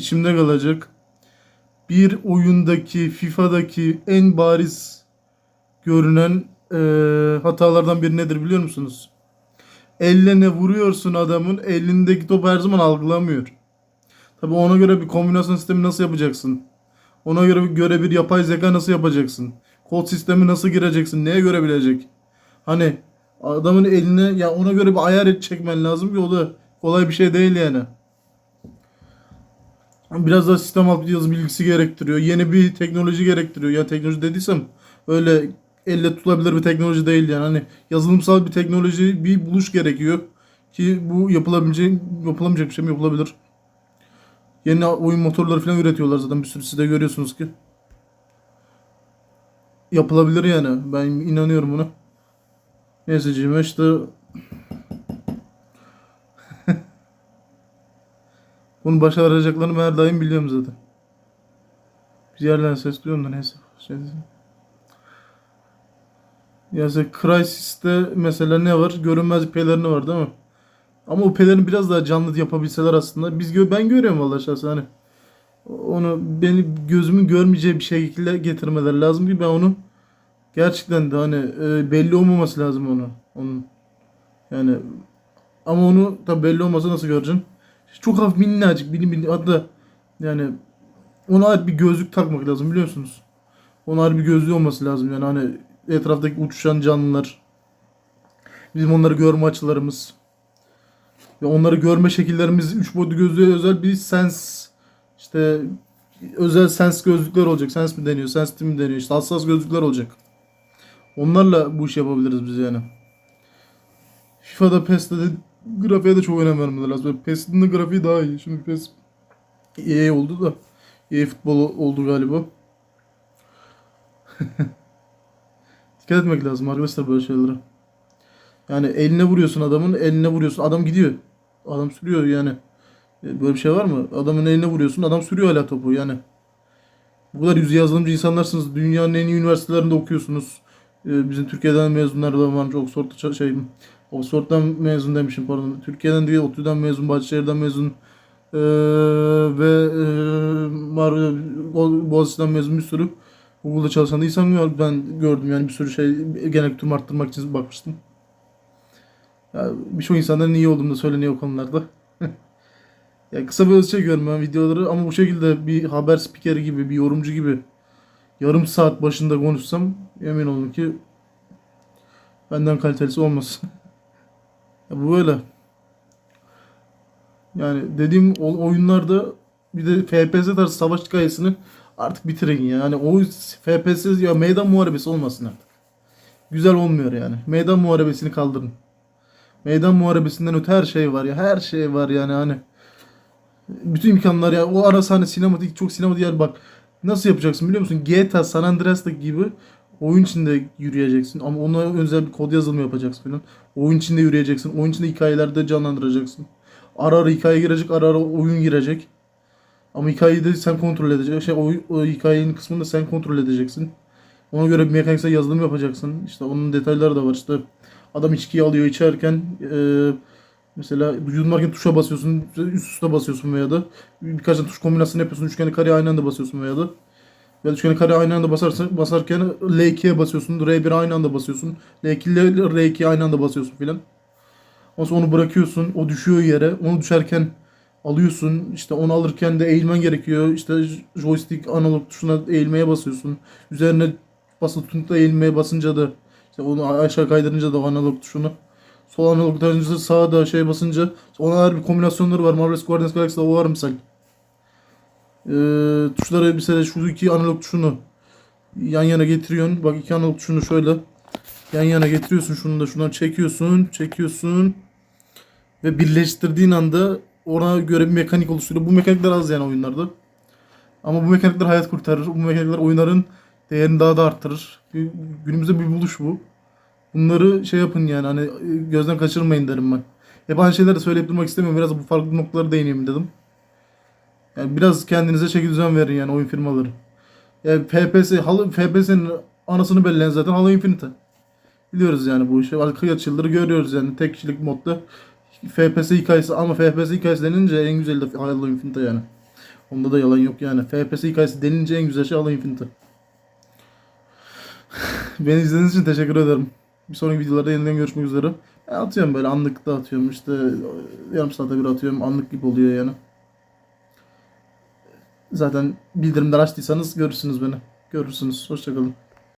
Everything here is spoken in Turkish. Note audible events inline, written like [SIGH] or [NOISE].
içimde kalacak. Bir oyundaki, FIFA'daki en bariz görünen eee, hatalardan biri nedir biliyor musunuz? Elle vuruyorsun adamın elindeki top her zaman algılamıyor. Tabi ona göre bir kombinasyon sistemi nasıl yapacaksın? Ona göre bir, göre bir yapay zeka nasıl yapacaksın? Kod sistemi nasıl gireceksin? Neye göre bilecek? Hani adamın eline ya ona göre bir ayar et çekmen lazım ki o da kolay bir şey değil yani. Biraz daha sistem alt yazı bilgisi gerektiriyor. Yeni bir teknoloji gerektiriyor. Ya teknoloji dediysem öyle elle tutulabilir bir teknoloji değil yani. Hani yazılımsal bir teknoloji, bir buluş gerekiyor ki bu yapılabilecek yapılamayacak bir şey mi yapılabilir? Yeni oyun motorları falan üretiyorlar zaten bir sürü siz de görüyorsunuz ki. Yapılabilir yani. Ben inanıyorum buna. Neyse Cime işte bunu başaracaklarını ben her daim biliyorum zaten. Bir yerden ses da neyse. Şey, ya Crysis'te mesela ne var? Görünmez pelerini var değil mi? Ama o pelerini biraz daha canlı yapabilseler aslında. Biz gö ben görüyorum vallahi şahsen hani. Onu beni gözümün görmeyeceği bir şekilde getirmeleri lazım ki ben onu gerçekten de hani e, belli olmaması lazım onu. Onun yani ama onu tabi belli olmasa nasıl göreceksin? Çok hafif minnacık mini mini hatta yani ona ait bir gözlük takmak lazım biliyorsunuz. Ona ait bir gözlüğü olması lazım yani hani etraftaki uçuşan canlılar bizim onları görme açılarımız ve onları görme şekillerimiz 3 boyutlu gözlüğe özel bir sens işte özel sens gözlükler olacak. Sens mi deniyor? Sensitive mi deniyor? İşte hassas gözlükler olacak. Onlarla bu işi yapabiliriz biz yani. FIFA'da PES'te de grafiğe de çok önem vermeler lazım. PES'in de grafiği daha iyi. Şimdi PES EA oldu da EA futbol oldu galiba. [LAUGHS] Dikkat etmek lazım arkadaşlar böyle şeylere. Yani eline vuruyorsun adamın, eline vuruyorsun. Adam gidiyor. Adam sürüyor yani. E, Böyle bir şey var mı? Adamın eline vuruyorsun, adam sürüyor hala topu yani. Bu kadar yüz yazılımcı insanlarsınız. Dünyanın en iyi üniversitelerinde okuyorsunuz. E, Bizim Türkiye'den mezunlar da var. Oxford'da şey, Oxford'dan mezun demişim pardon. Türkiye'den değil, ODTÜ'den mezun, Bahçeşehir'den mezun. E, ve e, Boğaziçi'den mezun bir sürü Google'da çalışan insan ben gördüm yani bir sürü şey genel kültürümü arttırmak için bakmıştım. Ya, birçok insanların iyi olduğunu da söyleniyor konularda. [LAUGHS] ya kısa bir öz çekiyorum ben videoları ama bu şekilde bir haber spikeri gibi, bir yorumcu gibi yarım saat başında konuşsam emin olun ki benden kalitelisi olmaz. [LAUGHS] bu böyle. Yani dediğim oyunlarda bir de FPS tarzı savaş hikayesini artık bitirin ya. Yani o FPS ya meydan muharebesi olmasın artık. Güzel olmuyor yani. Meydan muharebesini kaldırın. Meydan muharebesinden öte her şey var ya. Her şey var yani hani. Bütün imkanlar ya. O ara sahne sinematik çok sinematik yer bak. Nasıl yapacaksın biliyor musun? GTA San Andreas'taki gibi oyun içinde yürüyeceksin. Ama ona özel bir kod yazılımı yapacaksın falan. Oyun içinde yürüyeceksin. Oyun içinde hikayelerde canlandıracaksın. Ara ara hikaye girecek, ara ara oyun girecek. Ama hikayeyi de sen kontrol edeceksin. Şey, o, o hikayenin kısmını da sen kontrol edeceksin. Ona göre bir mekaniksel yazılım yapacaksın. İşte onun detayları da var. İşte adam içkiyi alıyor içerken e, mesela yudumlarken tuşa basıyorsun. Üst üste basıyorsun veya da birkaç tane tuş kombinasyonu yapıyorsun. Üçgeni kareye aynı anda basıyorsun veya da veya üçgeni kare aynı anda basarsan, basarken L2'ye basıyorsun. R1'e aynı anda basıyorsun. L2 ile R2'ye aynı anda basıyorsun filan. Ondan onu bırakıyorsun. O düşüyor yere. Onu düşerken alıyorsun. İşte onu alırken de eğilmen gerekiyor. İşte joystick analog tuşuna eğilmeye basıyorsun. Üzerine basılı tutup da eğilmeye basınca da işte onu aşağı kaydırınca da o analog tuşunu. Sol analog tuşuna sağa da şey basınca ona her bir kombinasyonları var. Marvel's Guardians Galaxy'de o var misal. Ee, tuşları mesela şu iki analog tuşunu yan yana getiriyorsun. Bak iki analog tuşunu şöyle yan yana getiriyorsun. Şunu da şundan çekiyorsun. Çekiyorsun. Ve birleştirdiğin anda ona göre bir mekanik oluşturuyor. Bu mekanikler az yani oyunlarda. Ama bu mekanikler hayat kurtarır. Bu mekanikler oyunların değerini daha da arttırır. Günümüzde bir buluş bu. Bunları şey yapın yani hani e, gözden kaçırmayın derim ben. Hep aynı şeyleri söyleyip durmak istemiyorum. Biraz bu farklı noktalara değineyim dedim. Yani biraz kendinize çeki düzen verin yani oyun firmaları. Yani FPS, Halo, FPS'nin anasını belirleyen zaten Halo Infinite. Biliyoruz yani bu işi. Kaç yıldır görüyoruz yani tek kişilik modda FPS hikayesi ama FPS hikayesi denince en güzeli de Halo Infinite yani. Onda da yalan yok yani. FPS hikayesi denilince en güzel şey Halo Infinite. [LAUGHS] Beni izlediğiniz için teşekkür ederim. Bir sonraki videolarda yeniden görüşmek üzere. Ben atıyorum böyle anlık da atıyorum işte yarım saate bir atıyorum anlık gibi oluyor yani. Zaten bildirimler açtıysanız görürsünüz beni. Görürsünüz. Hoşçakalın.